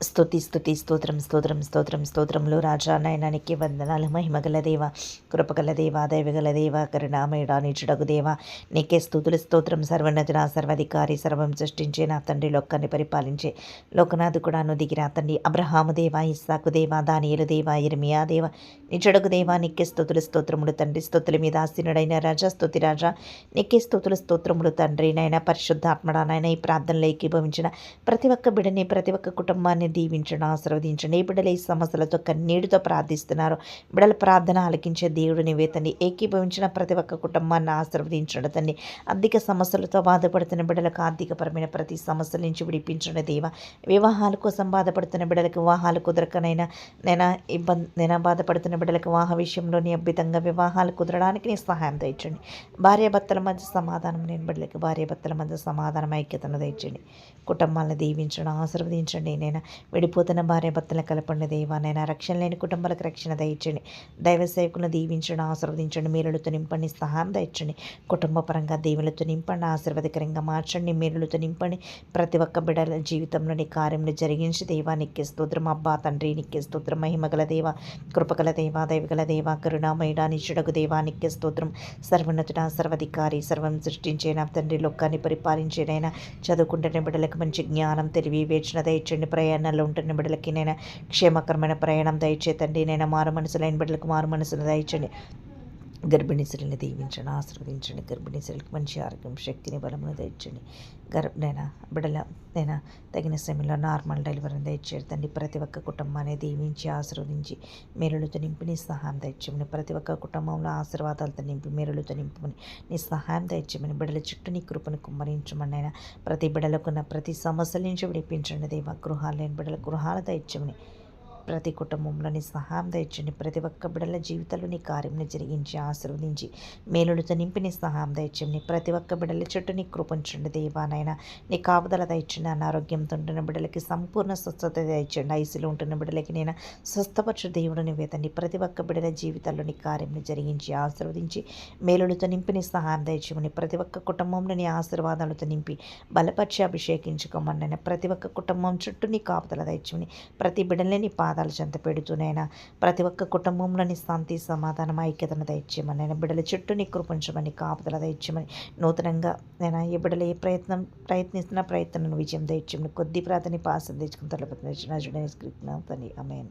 స్తుతి స్థుతి స్తోత్రం స్తోత్రం స్తోత్రం స్తోత్రంలో రాజా నయనానికి వందనాలు. మహిమగల దేవ కృపగల దేవ దైవగల దేవ కరుణామయుడా నిచుడగు దేవ. నీకే స్థుతులు స్తోత్రం సర్వనతున సర్వాధికారి సర్వం సృష్టించే నా తండ్రి లోకాన్ని పరిపాలించే లోకనాథు కూడాను దిగిన తండ్రి. అబ్రహాము దేవ ఇస్సాకు దేవ దానియలు దేవ ఇర్మియా దేవ. నిచుడగు దేవ నీకే స్థుతులు స్తోత్రములు తండ్రి. స్తుతుల మీద ఆసీనుడైన రాజా స్థుతి రాజా. నీకే స్థుతులు స్తోత్రములు తండ్రి. నైనా పరిశుద్ధాత్మడా నాయన ఈ ప్రార్థనలో ఏకీభవించిన ప్రతి ఒక్క బిడని ప్రతి ఒక్క కుటుంబాన్ని దీవించండి ఆశీర్వదించండి. ఏ బిడ్డలు ఈ సమస్యలతో కన్నీటితో ప్రార్థిస్తున్నారు బిడ్డల ప్రార్థన ఆలకించే దేవుడు నీవే ఏకీభవించిన ప్రతి ఒక్క కుటుంబాన్ని ఆశీర్వదించండి తండ్రి. ఆర్థిక సమస్యలతో బాధపడుతున్న బిడ్డలకు ఆర్థికపరమైన ప్రతి సమస్యల నుంచి విడిపించండి దేవ. వివాహాల కోసం బాధపడుతున్న బిడ్డలకు వివాహాలు కుదరకనైనా నేను ఇబ్బంది నేను బాధపడుతున్న బిడ్డలకు వివాహ విషయంలోని అద్భుతంగా వివాహాలు కుదరడానికి నేను సహాయం దయచండి భార్యాభర్తల మధ్య సమాధానం నేను బిడ్డలకు భార్యాభర్తల మధ్య సమాధానం ఐక్యతను దయచండి కుటుంబాలను దీవించడం ఆశీర్వదించండి నేను విడిపోతున్న భార్యాభర్తల కలపండి దేవా. రక్షణ లేని కుటుంబాలకు రక్షణ దయచండి దైవ సేవకులను దీవించండి ఆశీర్వదించండి. మేలులతో నింపండి సహాయం దయచండి. కుటుంబ పరంగా దేవులతో నింపండి ఆశీర్వదకరంగా మార్చండి. మేలులతో నింపండి. ప్రతి ఒక్క బిడ్డల జీవితంలోని కార్యములు జరిగించి దేవా నీకే స్తోత్రం. అబ్బా తండ్రి నిక్కి స్తోత్రం. మహిమగల దేవ కృపగల దేవ దైవగల దేవ కరుణామయుడా నిషుడగు దేవా నీకే స్తోత్రం. సర్వోన్నతుడ సర్వాధికారి సర్వం సృష్టించే నా తండ్రి లోకాన్ని పరిపాలించేనైనా చదువుకుంటున్న బిడ్డలకు మంచి జ్ఞానం తెలివి వేచిన దయచండి. ప్రయాణాల్లో ఉంటున్న బిడ్డలకి నేను క్షేమకరమైన ప్రయాణం దయచేతండి. నేను మారు మనసులైన బిడ్డలకు మారు మనసులు దయచండి. గర్భిణీ స్త్రీని దీవించండి ఆశీర్వదించండి. గర్భిణీ స్త్రీలకు మంచి ఆరోగ్యం శక్తిని బలమును తెచ్చండి గర్భ నైనా బిడ్డల నైనా తగిన సమయంలో నార్మల్ డెలివరీ తండ్రి ప్రతి ఒక్క కుటుంబాన్ని దీవించి ఆశీర్వదించి మేలులతో నింపి నీ సహాయం దయచేయమని ప్రతి ఒక్క కుటుంబంలో ఆశీర్వాదాలతో నింపి మేలులతో నింపమని నీ సహాయం దయచేయమని బిడ్డల చుట్టూ నీ కృపను కుమ్మరించమని అయినా ప్రతి బిడ్డలకున్న ప్రతి సమస్యల నుంచి విడిపించండి దేవ. గృహాలు లేని బిడ్డల గృహాలు దయచేయమని ప్రతి కుటుంబంలోని సహాయం దయచండి ప్రతి ఒక్క బిడ్డల జీవితంలో నీ కార్యంని జరిగించి ఆశీర్వదించి మేలులతో నింపి నీ సహాయం దయచండి ప్రతి ఒక్క బిడ్డల చుట్టూ నీ కృపించండి దేవానైనా నీ కాపుదల దయచండి అనారోగ్యంతో ఉంటున్న బిడ్డలకి సంపూర్ణ స్వస్థత దయచండి ఐసీలో ఉంటున్న బిడ్డలకి నేను స్వస్థపరచు దేవుడు నివేదండి ప్రతి ఒక్క బిడ్డల జీవితంలో నీ కార్యంని జరిగించి ఆశీర్వదించి మేలులతో నింపి నీ సహాయం దయచమని ప్రతి ఒక్క కుటుంబంలో నీ ఆశీర్వాదాలతో నింపి బలపరిచి అభిషేకించుకోమని ప్రతి ఒక్క కుటుంబం చుట్టూ నీ కాపుదల దయచమని ప్రతి బిడ్డలే నీ పాద పాదాలు చెంతపెడుతూనైనా ప్రతి ఒక్క కుటుంబంలోని శాంతి సమాధానం ఐక్యతను దయచేయమని నేను బిడ్డల చుట్టూ నికృపించమని కాపుదల దయచేయమని నూతనంగా నేను ఈ బిడ్డల ఏ ప్రయత్నం ప్రయత్నిస్తున్న ప్రయత్నం విజయం దయచేయమని కొద్ది ప్రాతని పాసం తెచ్చుకుని తలపతి చూడని స్క్రిప్ట్ అమేన్